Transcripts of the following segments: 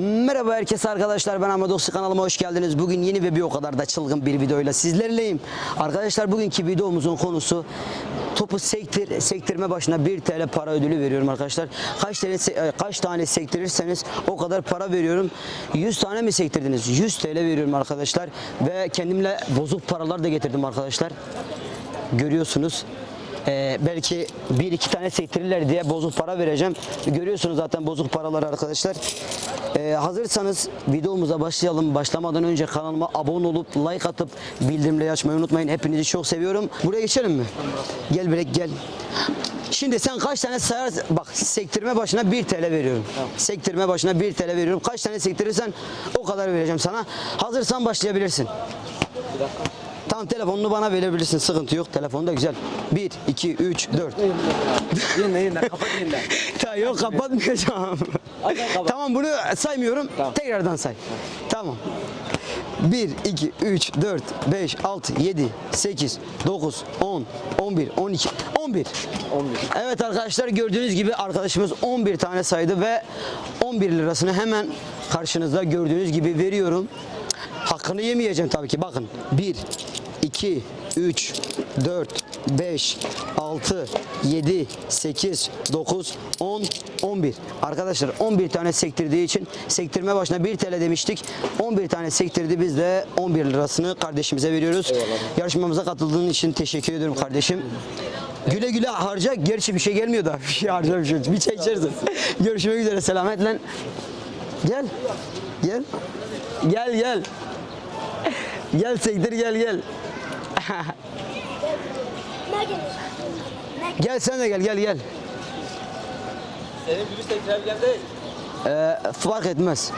Merhaba herkese arkadaşlar ben Ahmet Oksu kanalıma hoş geldiniz. Bugün yeni ve bir o kadar da çılgın bir videoyla sizlerleyim. Arkadaşlar bugünkü videomuzun konusu topu sektir, sektirme başına 1 TL para ödülü veriyorum arkadaşlar. Kaç tane e, kaç tane sektirirseniz o kadar para veriyorum. 100 tane mi sektirdiniz? 100 TL veriyorum arkadaşlar ve kendimle bozuk paralar da getirdim arkadaşlar. Görüyorsunuz. Ee, belki bir iki tane sektirirler diye bozuk para vereceğim. Görüyorsunuz zaten bozuk paraları arkadaşlar. Ee, hazırsanız videomuza başlayalım. Başlamadan önce kanalıma abone olup like atıp bildirimleri açmayı unutmayın. Hepinizi çok seviyorum. Buraya geçelim mi? Gel Bilek gel. Şimdi sen kaç tane sayar bak sektirme başına 1 TL veriyorum. Sektirme başına 1 TL veriyorum. Kaç tane sektirirsen o kadar vereceğim sana. Hazırsan başlayabilirsin. Tamam telefonunu bana verebilirsin. Sıkıntı yok. Telefon da güzel. 1, 2, 3, 4. Yeniden yeniden kapat yeniden. Ta yok kapatmayacağım. Tamam bunu saymıyorum. Tamam. Tekrardan say. Tamam. 1, 2, 3, 4, 5, 6, 7, 8, 9, 10, 11, 12, 11. 11. Evet arkadaşlar gördüğünüz gibi arkadaşımız 11 tane saydı ve 11 lirasını hemen karşınızda gördüğünüz gibi veriyorum. Hakkını yemeyeceğim tabii ki. Bakın 1, 2, 3, 4, 5, 6, 7, 8, 9, 10, 11. Arkadaşlar 11 tane sektirdiği için sektirme başına 1 TL demiştik. 11 tane sektirdi biz de 11 lirasını kardeşimize veriyoruz. Yarışmamıza katıldığın için teşekkür ediyorum kardeşim. Güle güle harca. Gerçi bir şey gelmiyor da. Bir şey harca bir şey. Bir çay içersin. Görüşmek üzere. Selametle. Gel. Gel. Gel gel. Gel sektir gel gel. Gel sen de gel gel gel. Senin virüs tekrar geldi. Ee, fark etmez.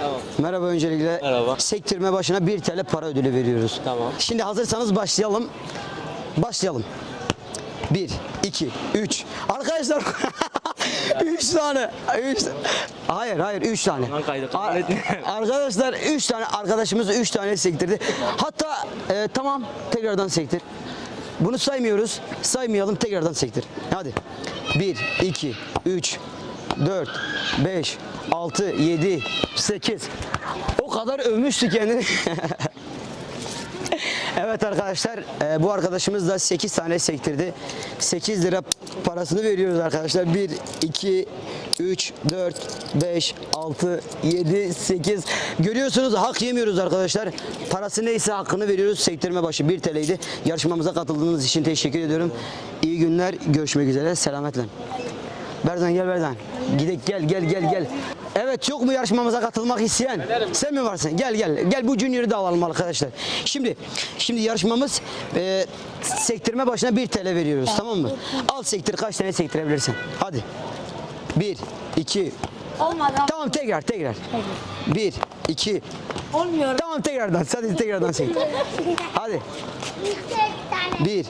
Tamam. Merhaba öncelikle. Merhaba. Sektirme başına 1 TL para ödülü veriyoruz. Tamam. Şimdi hazırsanız başlayalım. Başlayalım. 1, 2, 3. Arkadaşlar 3 tane. 3 Hayır hayır 3 tane. Ar-. Arkadaşlar 3 tane arkadaşımız 3 tane sektirdi. Hatta e, tamam tekrardan sektir. Bunu saymıyoruz. Saymayalım tekrardan sektir. Hadi. 1, 2, 3, 4, 5, 6, 7, 8. O kadar övmüştü kendini. Evet arkadaşlar e, bu arkadaşımız da 8 tane sektirdi. 8 lira parasını veriyoruz arkadaşlar. 1, 2, 3, 4, 5, 6, 7, 8. Görüyorsunuz hak yemiyoruz arkadaşlar. Parası neyse hakkını veriyoruz. Sektirme başı 1 TL'ydi. Yarışmamıza katıldığınız için teşekkür ediyorum. İyi günler. Görüşmek üzere. Selametle. Berzan gel Berzan. Gidek gel gel gel gel. Evet yok mu yarışmamıza katılmak isteyen? Sen mi varsın? Gel gel. Gel bu Junior'ı da alalım arkadaşlar. Şimdi şimdi yarışmamız e, sektirme başına 1 TL veriyoruz tamam mı? Al sektir kaç tane sektirebilirsin? Hadi. 1 2 Olmadı. Tamam tekrar tekrar. 1 2 Olmuyor. Tamam tekrardan. Hadi tekrardan sektir. Hadi. 1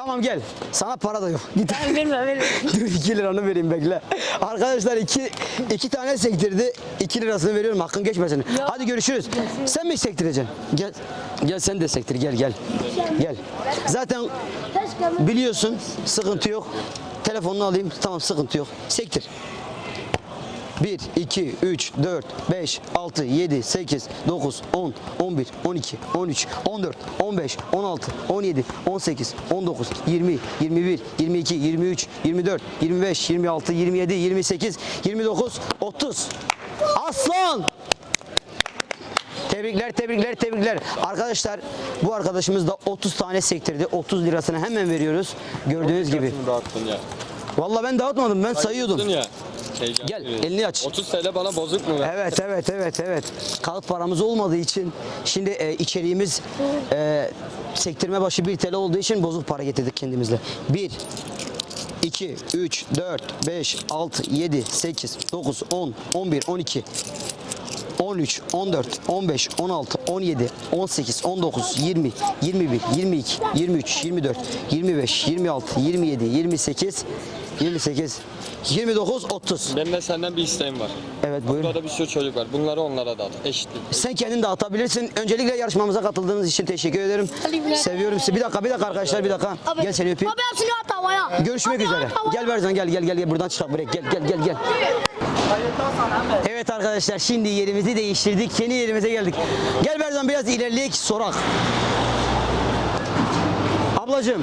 Tamam gel. Sana para da yok. Git. Ben verme. Dur 2 liranı vereyim bekle. Arkadaşlar 2 iki tane sektirdi. 2 lirasını veriyorum hakkın geçmesin. Hadi görüşürüz. Sen mi sektireceksin? Gel. Gel sen de sektir gel gel. Gel. Zaten biliyorsun sıkıntı yok. Telefonunu alayım. Tamam sıkıntı yok. Sektir. 1, 2, 3, 4, 5, 6, 7, 8, 9, 10, 11, 12, 13, 14, 15, 16, 17, 18, 19, 20, 21, 22, 23, 24, 25, 26, 27, 28, 29, 30. Aslan! Tebrikler, tebrikler, tebrikler. Arkadaşlar bu arkadaşımız da 30 tane sektirdi. 30 lirasını hemen veriyoruz. Gördüğünüz gibi. Vallahi ben dağıtmadım. Ben sayıyordum. Ya. Heyecan Gel, veriyor. elini aç. 30 TL bana bozuk mu? be? Evet evet evet evet. Kağıt paramız olmadığı için şimdi e, içeriğimiz e, sektirme başı 1 TL olduğu için bozuk para getirdik kendimizle. 1 2 3 4 5 6 7 8 9 10 11 12 13, 14, 15, 16, 17, 18, 19, 20, 21, 22, 23, 24, 25, 26, 27, 28, 28, 29, 30. Benim de senden bir isteğim var. Evet buyurun. Burada bir sürü çocuk var. Bunları onlara dağıt. Eşitlik. Sen kendin dağıtabilirsin. Öncelikle yarışmamıza katıldığınız için teşekkür ederim. Seviyorum sizi. Bir dakika, bir dakika arkadaşlar, bir dakika. Gel seni öpeyim. Abi hepsini at havaya. Görüşmek Abi üzere. at. Gel Berzan gel gel gel gel buradan çıkalım buraya. Gel gel gel gel. Evet arkadaşlar şimdi yerimizi değiştirdik. Yeni yerimize geldik. Gel Berzan biraz ilerleyek sorak. Ablacığım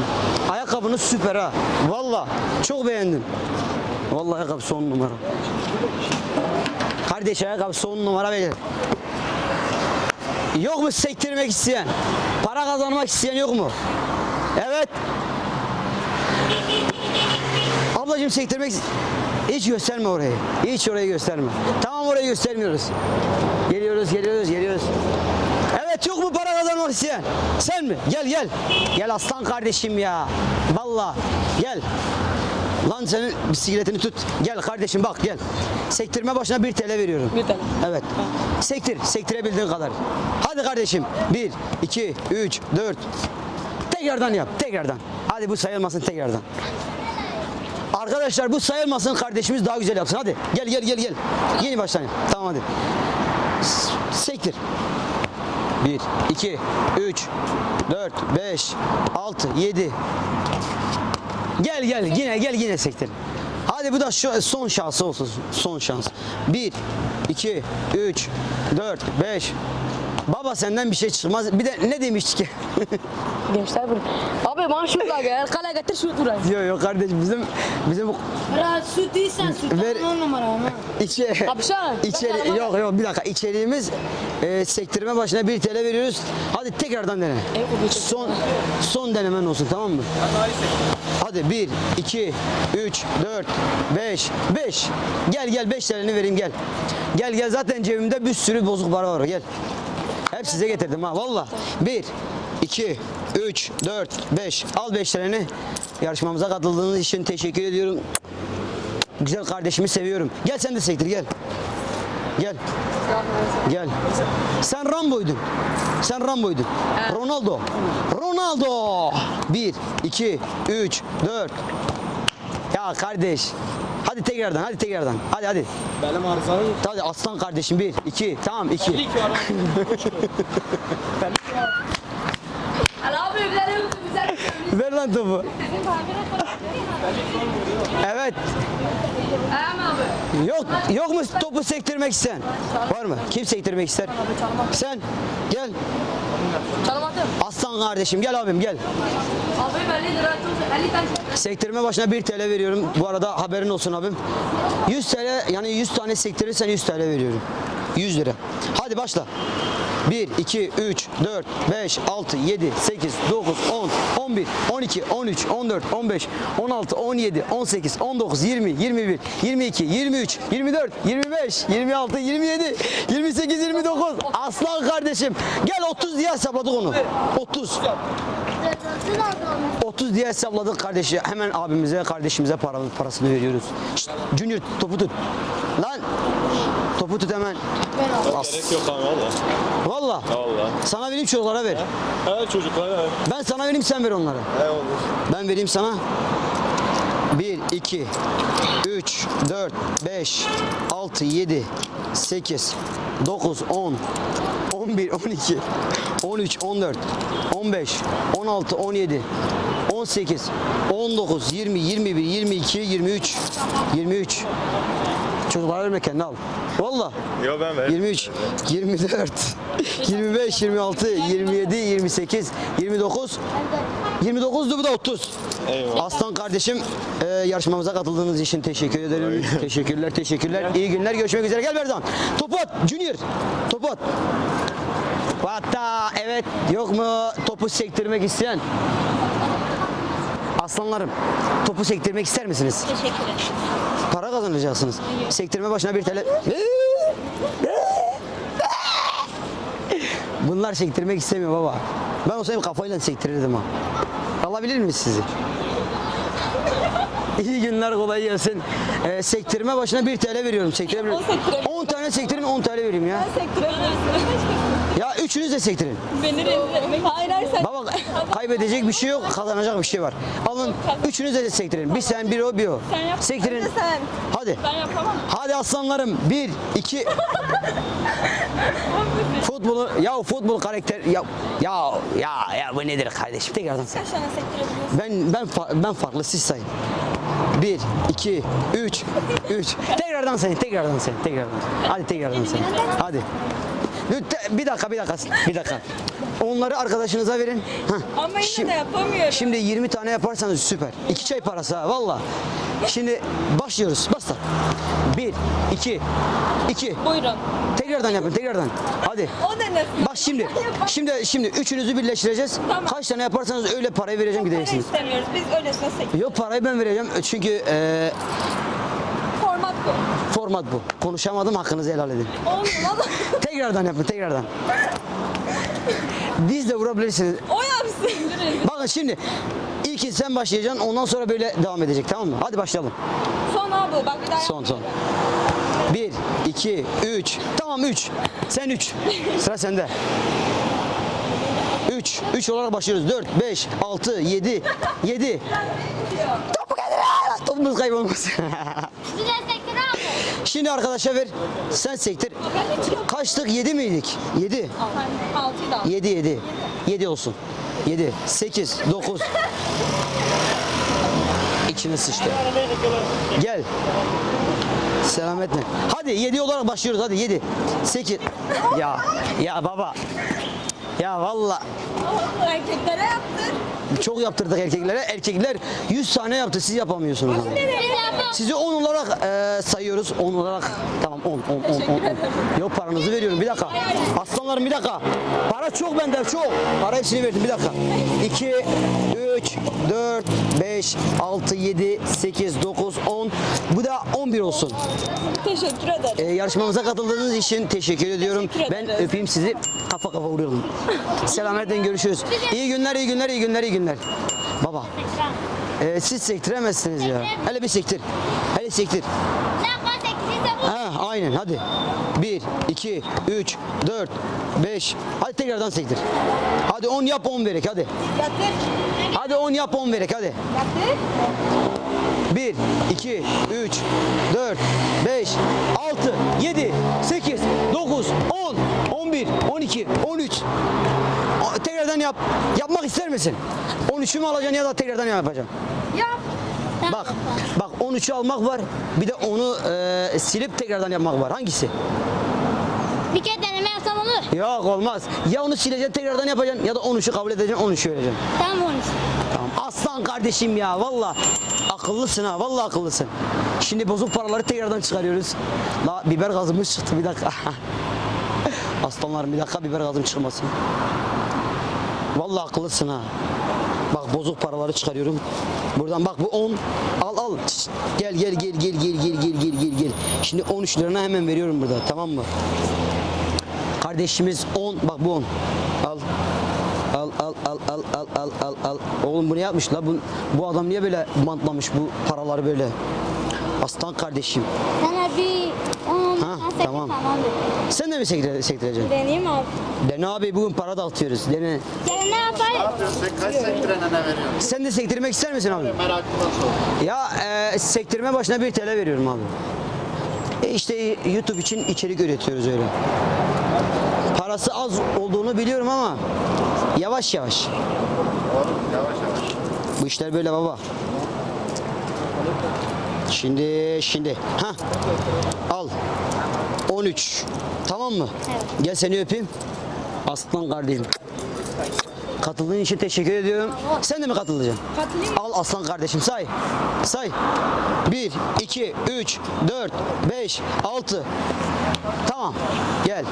ayakkabınız süper ha. Valla çok beğendim. Vallahi ayakkabı son numara. Kardeş ayakkabı son numara verir. Yok mu sektirmek isteyen? Para kazanmak isteyen yok mu? Evet. Ablacığım sektirmek hiç gösterme orayı. Hiç orayı gösterme. Tamam orayı göstermiyoruz. Geliyoruz, geliyoruz, geliyoruz. Evet yok mu para kazanmak isteyen? Sen mi? Gel gel. Gel aslan kardeşim ya. Valla gel. Lan senin bisikletini tut. Gel kardeşim bak gel. Sektirme başına 1 TL veriyorum. Bir tane. Evet. Sektir. Sektirebildiğin kadar. Hadi kardeşim. 1, 2, 3, 4. Tekrardan yap. Tekrardan. Hadi bu sayılmasın tekrardan. Arkadaşlar bu sayılmasın kardeşimiz daha güzel yapsın. Hadi gel gel gel gel. Yeni başlayın. Tamam hadi. Sektir. 1, 2, 3, 4, 5, 6, 7. Gel gel yine gel yine sektir. Hadi bu da şu son şansı olsun. Son şans. 1, 2, 3, 4, 5. Baba senden bir şey çıkmaz. Bir de ne demiştik ki? Gençler bunu. Abi bana şut ver gel. Kale getir şut vurayım. yok yok kardeşim bizim bizim Bırak süt değilsen süt Ver- on numara ama. içe sen- içeri yok yok bir dakika içeriğimiz e, sektirme başına 1 TL veriyoruz. Hadi tekrardan dene. Evet, bu geçecek. Son son denemen olsun tamam mı? Hadi 1 2 3 4 5 5. Gel gel 5 TL'ni vereyim gel. Gel gel zaten cebimde bir sürü bozuk para var gel. Hep size getirdim ha valla. 1 2 3 4 5 al 5 TL'ni. Yarışmamıza katıldığınız için teşekkür ediyorum. Güzel kardeşimi seviyorum. Gel sen de sektir gel. Gel. Gel. Sen Rambo'ydun. Sen Rambo'ydun. Ronaldo. Ronaldo. 1, 2, 3, 4. Ya kardeş. Hadi tekrardan, hadi tekrardan. Hadi hadi. Benim arızalı. Hadi aslan kardeşim 1, 2, tamam 2. Al abi evleri güzel. Ver lan topu. Evet. Yok yok mu topu sektirmek isteyen? Var mı? Kim sektirmek ister? Sen gel. Aslan kardeşim gel abim gel. Abi 50 lira tut. 50 tane. Sektirme başına 1 TL veriyorum. Bu arada haberin olsun abim. 100 TL yani 100 tane sektirirsen 100 TL veriyorum. 100 lira. Hadi başla. 1, 2, 3, 4, 5, 6, 7, 8, 9, 10, 11, 12, 13, 14, 15, 16, 17, 18, 19, 20, 21, 22, 23, 24, 25, 26, 27, 28, 29. Aslan kardeşim. Gel 30 diye hesapladık onu. 30. 30 diye hesapladık kardeşi. Hemen abimize, kardeşimize para, parasını veriyoruz. Şşt, Junior topu tut. Lan topu tut hemen. As. Gerek yok abi valla. Valla. Valla. Sana vereyim çocuklara ver. Ha çocuklar ha. Ben sana vereyim sen ver onlara. He olur. Ben vereyim sana. 1, 2, 3, 4, 5, 6, 7, 8, 9, 10, 11, 12, 13, 14, 15, 16, 17, 18, 19, 20, 21, 22, 23, 23. Çocuklara verme kendini al. Valla. Yo ben ver. 23, 24, 25, 26, 27, 28, 29, 29'du bu da 30. Eyvallah. Aslan kardeşim e, yarışmamıza katıldığınız için teşekkür ederim. teşekkürler, teşekkürler. İyi günler, görüşmek üzere. Gel Berzan. Topu at, Junior. Topu at. Hatta evet yok mu topu sektirmek isteyen? Aslanlarım topu sektirmek ister misiniz? Teşekkür ederim. Para kazanacaksınız. Sektirme başına bir TL. Bunlar sektirmek istemiyor baba. Ben olsaydım kafayla sektirirdim ha. Alabilir miyiz sizi? İyi günler kolay gelsin. Ee, sektirme başına 1 TL veriyorum. Sektirebilir. 10 tane sektirin 10 TL vereyim ya. Ya üçünüz de sektirin. Beni rezil Hayır sen. Baba kaybedecek bir şey yok, kazanacak bir şey var. Alın üçünüz de sektirin. Bir sen, bir o, bir o. Sen yap. Sektirin. Önce sen. Hadi. Ben yapamam. Hadi aslanlarım. Bir, iki. Futbolu, ya futbol karakter, ya ya ya ya bu nedir kardeşim? Tekrardan say. Kaç tane sektirebiliyorsun? Ben ben ben farklı siz sayın. 1, 2, 3, 3. Tekrardan sayın, tekrardan sayın, tekrardan. Hadi tekrardan sayın. Hadi. Lütfen- Bir dakika, bir dakika, bir dakika. Onları arkadaşınıza verin. Hah. Ama yine Şimdi- de yapamıyorum. Şimdi 20 tane yaparsanız süper. İki çay parası ha valla. Şimdi başlıyoruz. Basta. 1, 2, 2. Buyurun. Tekrardan yapın, tekrardan. Hadi. O denesin. Bak şimdi, şimdi, şimdi üçünüzü birleştireceğiz. Tamam. Kaç tane yaparsanız öyle parayı vereceğim Para gideceksiniz. istemiyoruz. Biz öylesine sek. Yok parayı ben vereceğim çünkü e, bu. Format bu. Konuşamadım hakkınızı helal edin. Olmuyor valla. Tekrardan yapın tekrardan. Diz de vurabilirsiniz. O yapsın. Bakın şimdi ilkin sen başlayacaksın ondan sonra böyle devam edecek tamam mı? Hadi başlayalım. Son abi. Bak bir daha Son son. 1, 2, 3. Tamam 3. Sen 3. Sıra sende. 3. 3 olarak başlıyoruz. 4, 5, 6, 7, 7. Topu gelir. Topumuz kaybolmasın. Şimdi arkadaşa ver. Sen sektir. Kaçtık? Yedi miydik? Yedi. Altıydı. Yedi yedi. Yedi olsun. Yedi. Sekiz. Dokuz. İçine sıçtı. Gel. Selametle. Hadi yedi olarak başlıyoruz. Hadi yedi. Sekiz. Ya. Ya baba. Ya valla. Erkeklere yaptın çok yaptırdık erkeklere. Erkekler 100 tane yaptı. Siz yapamıyorsunuz. Sizi 10 olarak e, sayıyoruz. 10 olarak tamam 10 10 10 10. Yok paranızı veriyorum. Bir dakika. Aslanlarım bir dakika. Para çok bende çok. Para hepsini verdim. Bir dakika. 2 3 4 5 6 7 8 9 10. Bu da 11 olsun. Teşekkür ederim. E, yarışmamıza katıldığınız için teşekkür ediyorum. Teşekkür Ben öpeyim sizi. Kafa kafa vuruyorum. Selametle görüşürüz. İyi günler, iyi günler, iyi günler, iyi günler. Baba. e, siz sektiremezsiniz ya. Hele bir sektir. Hele sektir. Ha, aynen hadi. 1, 2, 3, 4, 5. Hadi tekrardan sektir. Hadi 10 yap 10 verek hadi. Hadi 10 yap 10 verek hadi. Yatır. 1, 2, 3, 4, 5, 6, 7, 8, 9, 10, 11, 12, 13. A- Tekrardan yap. Yapmak ister misin? 13'ü mü alacaksın ya da tekrardan yapacaksın? Yap. Bak, bak 13'ü almak var. Bir de onu e, silip tekrardan yapmak var. Hangisi? Bir kere deneme yapsam olur. Yok olmaz. Ya onu sileceksin tekrardan yapacaksın ya da 13'ü kabul edeceksin 13'ü vereceksin. Tamam onu. Tamam. Aslan kardeşim ya valla. Akıllısın ha valla akıllısın. Şimdi bozuk paraları tekrardan çıkarıyoruz. La biber gazımız çıktı bir dakika. Aslanlarım bir dakika biber gazım çıkmasın. Valla akıllısın ha. Bak bozuk paraları çıkarıyorum. Buradan bak bu 10. Al al. Gel gel gel gel gel gel gel gel gel gel. Şimdi 13 lirana hemen veriyorum burada tamam mı? Kardeşimiz 10. Bak bu 10. Al. Al al al al al al al al. Oğlum bu ne yapmış la? Bu, bu adam niye böyle bantlamış bu paraları böyle? Aslan kardeşim. Ha, sen sektir, tamam. Tamamdır. Sen de mi sektire, sektireceksin? Deneyeyim abi. Dene abi bugün para dağıtıyoruz. Dene. Sen ne yapar? Kaç sektirene ne veriyorsun? Sen de sektirmek ister misin abi? Merakımdan sor. Ya e, sektirme başına 1 TL veriyorum abi. E işte YouTube için içerik üretiyoruz öyle. Parası az olduğunu biliyorum ama yavaş yavaş. Doğru, yavaş yavaş. Bu işler böyle baba. Şimdi şimdi ha al 13 tamam mı? Gel seni öpeyim. Aslan kardeşim. Katıldığın için teşekkür ediyorum. Sen de mi katılacaksın? Katılayım. Al aslan kardeşim say. Say. 1, 2, 3, 4, 5, 6. Tamam. Gel.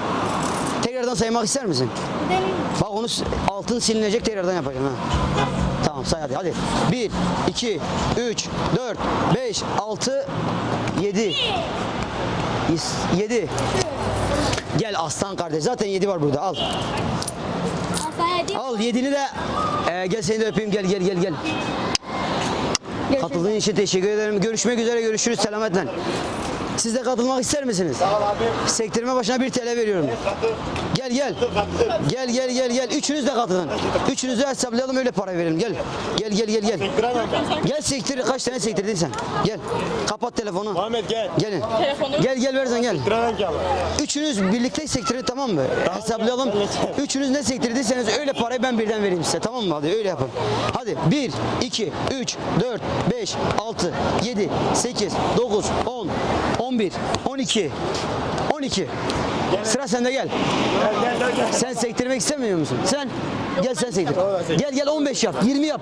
Tekrardan saymak ister misin? Deneyim. Bak onu altın silinecek tekrardan yapacağım ha. Tamam say hadi hadi. 1, 2, 3, 4, 5, 6, 7. 7. Gel aslan kardeş. Zaten 7 var burada. Al. Al 7'ni de Ee, gel seni de öpeyim. Gel gel gel gel. Katıldığın için teşekkür ederim. Görüşmek üzere. Görüşürüz. Selametle. Siz de katılmak ister misiniz? Sağ ol abi. Sektirme başına 1 TL veriyorum. Katıl. Gel gel. Gel gel gel gel. Üçünüz de katılın. Üçünüzü de hesaplayalım öyle para verelim. Gel. Gel gel gel gel. Gel sektir. Kaç tane sektirdin sen? Gel. Kapat telefonu. Muhammed gel. Gelin. Telefonu. Gel gel versen gel. Üçünüz birlikte sektirin tamam mı? Hesaplayalım. Üçünüz ne sektirdiyseniz öyle parayı ben birden vereyim size tamam mı? Hadi öyle yapın. Hadi 1, 2, 3, 4, 5, 6, 7, 8, 9, 10, 11, 12, 12. Sıra sende gel. Sen sektirmek istemiyor musun? Sen gel sen sektir. Gel gel 15 yap, 20 yap.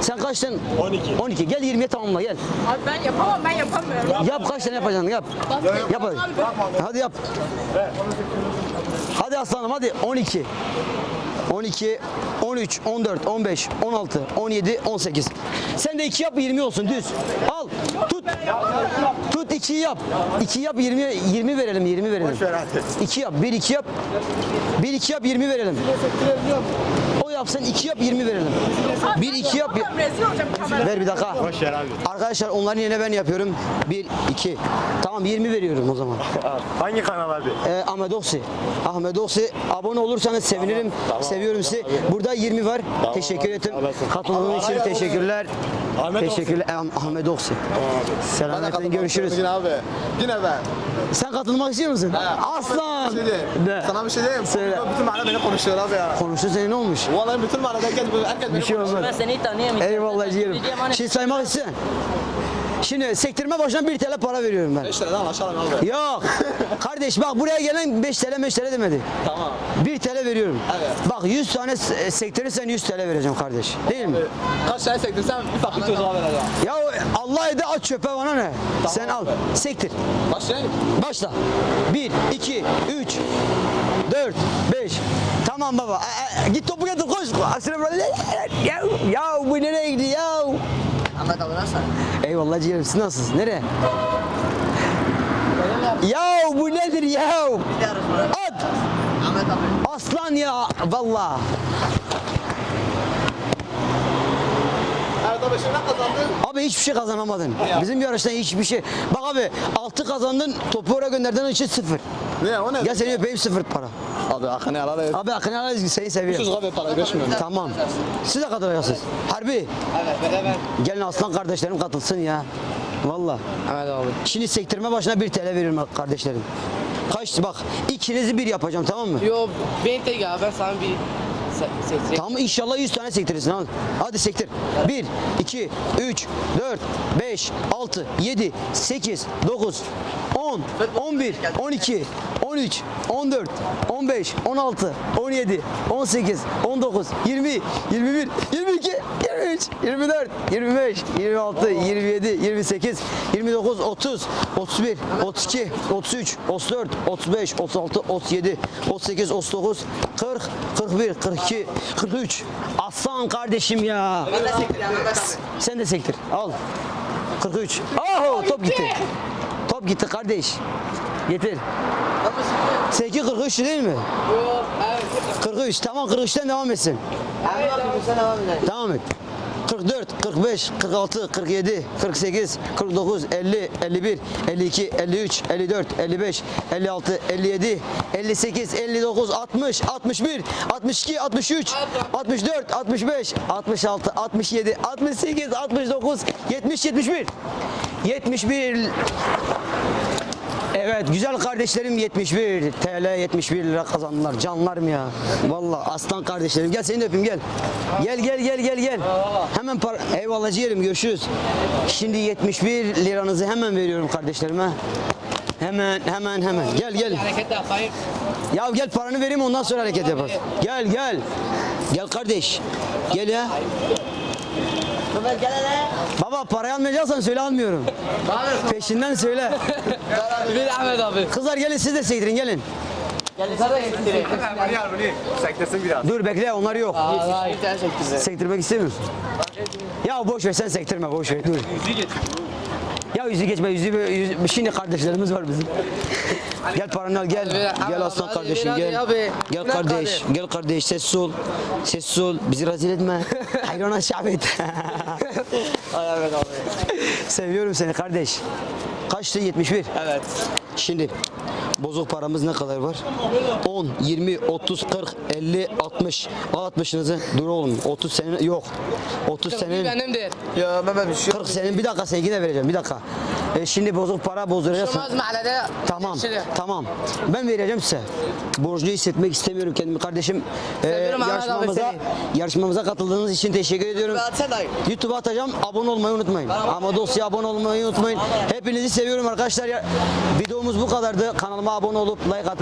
Sen kaçtın? 12. 12. Gel 20'ye tamamla gel. Abi ben yapamam ben yapamıyorum. Yap kaç tane yapacaksın yap. Yap hadi. Hadi yap. Hadi aslanım hadi 12. 12, 13, 14, 15, 16, 17, 18. Sen de 2 yap 20 olsun düz. Al. Tut. Tut 2'yi yap. 2 yap 20 20 verelim 20 verelim. 2 yap 1 2 yap. 1 2 yap 20 verelim. O yapsın 2 yap 20 verelim. 1 2 yap. Tamam. Ver bir dakika. Boş ver abi. Arkadaşlar onların yerine ben yapıyorum. 1 2. Tamam 20 veriyorum o zaman. Hangi kanal abi? Ee, Ahmet Oksi. Ahmet Oksi abone olursanız sevinirim. Seviyorum sizi. Burada 20 var. Teşekkür ederim. Katıldığınız için teşekkürler. Ahmet. Teşekkürler. Eh, Ahmet Oksi. Selametle görüşürüz. Yine abi. Yine ben. Sen katılmak istiyor musun? Aslan. Bir şey diyeyim. De. Sana bir şey diyeyim. Söyle. Bütün mahalle beni konuşuyor abi ya. Konuştu senin ne olmuş? Vallahi bütün mahallede herkes, herkes beni Bir şey olmaz. Ben seni tanıyamıyorum. Eyvallah ciğerim. Şimdi saymak isteyen. Şimdi sektirme başına 1 TL para veriyorum ben. 5 liradan aşağıdan abi. Yok. Kardeş bak buraya gelen 5 TL 5 TL demedi. Tamam. 1 TL veriyorum. Evet. Bak 100 tane s- sektirirsen 100 TL vereceğim kardeş. Değil mi? Kaç tane sektirsen bir fakir çocuğa vereceğim. Ya Allah ede aç çöpe bana ne? Sen al. Sektir. Başlayayım. Başla. 1, 2, 3, 4, 5. Tamam baba. E, e, git topu getir koş. Ya, ya bu nereye gidiyor ya? Ahmet abi nasıl? Eyvallah ciğerim siz nasılsınız? Nereye? Ya bu nedir ya? At. Ahmet abi. Aslan ya. Şimdi ne kazandın? Abi hiçbir şey kazanamadın. Bizim yarıştan hiçbir şey. Bak abi 6 kazandın topu oraya gönderdiğin için 0. Ne o ne? Gel seni öpeyim 0 para. Abi akını helal et. Abi akın helal seni seviyorum. Sus abi parayı geçmiyorum. Tamam. Siz de katılacaksınız. Harbi. Evet beraber. Gelin aslan kardeşlerim katılsın ya. Valla. Ahmet abi. Şimdi sektirme başına 1 TL veriyorum kardeşlerim. Kaç bak ikinizi bir yapacağım tamam mı? Yo ben tek abi ben sana bir se- seçeyim. Tamam inşallah 100 tane sektirirsin hadi. Hadi sektir. 1, 2, 3, 4, 5, 6, 7, 8, 9, 10, 11, 12, 13, 14, 15, 16, 17, 18, 19, 20, 21, 22, 23, 24, 25, 26, 27, 28, 29, 30, 31, 32, 33, 34, 35, 36, 37, 38, 39, 40, 41, 42, 43. Aslan kardeşim ya. Sen de sektir. Al. 43. Aho top gitti. Top gitti kardeş. Getir. Seninki 43 değil mi? Yo evet. 43. Tamam 43'ten devam etsin. Ahmet abi sen devam et. Devam et. 44, 45, 46, 47, 48, 49, 50, 51, 52, 53, 54, 55, 56, 57, 58, 59, 60, 61, 62, 63, 64, 65, 66, 67, 68, 69, 70, 71. 71 Evet güzel kardeşlerim 71 TL 71 lira kazandılar canlarım ya. Vallahi aslan kardeşlerim gel seni de öpeyim gel. Gel gel gel gel gel. Hemen para eyvallah ciğerim görüşürüz. Şimdi 71 liranızı hemen veriyorum kardeşlerime. Hemen hemen hemen gel gel. Ya gel paranı vereyim ondan sonra hareket yaparız. Gel gel. Gel kardeş. Gel ya. Ömer gel hele. Baba parayı almayacaksan söyle almıyorum. Peşinden söyle. Bir Ahmet abi. Kızlar gelin siz de sektirin gelin. Gel sen de sektireyim. Bunu yar bunu. Sektirsin biraz. Dur bekle onlar yok. Aa, bir tane sektireyim. Sektirmek istemiyor musun? Ya boş ver sen sektirme boş ver dur. Ya yüzü geçme yüzü, yüzü şimdi kardeşlerimiz var bizim. Gel paranı al gel. Gel aslan kardeşim gel. Gel kardeş. Gel kardeş sessiz ol. Sessiz ol. Bizi rezil etme. Hayrana şahit. Ay Ahmet abi. Seviyorum seni kardeş. Kaçtı? 71. Evet. Şimdi bozuk paramız ne kadar var? 10, 20, 30, 40, 50, 60. Al 60'ınızı. Dur oğlum. 30 senin yok. 30 senin. Benimdir. Ya Mehmet bir şey 40 senin. Bir dakika de vereceğim. Bir dakika. E şimdi bozuk para bozduracaksın. Olmaz mahallede. Tamam. Şimdi. Tamam. Ben vereceğim size. Borçlu hissetmek istemiyorum kendimi kardeşim. Seviyorum abi yarışmamıza yarışmamıza katıldığınız için teşekkür ediyorum. YouTube'a atacağım. Abone olmayı unutmayın. Ama dosya abone olmayı unutmayın. Hepinizi seviyorum arkadaşlar. Videomuz bu kadardı. Kanalıma abone olup like atıp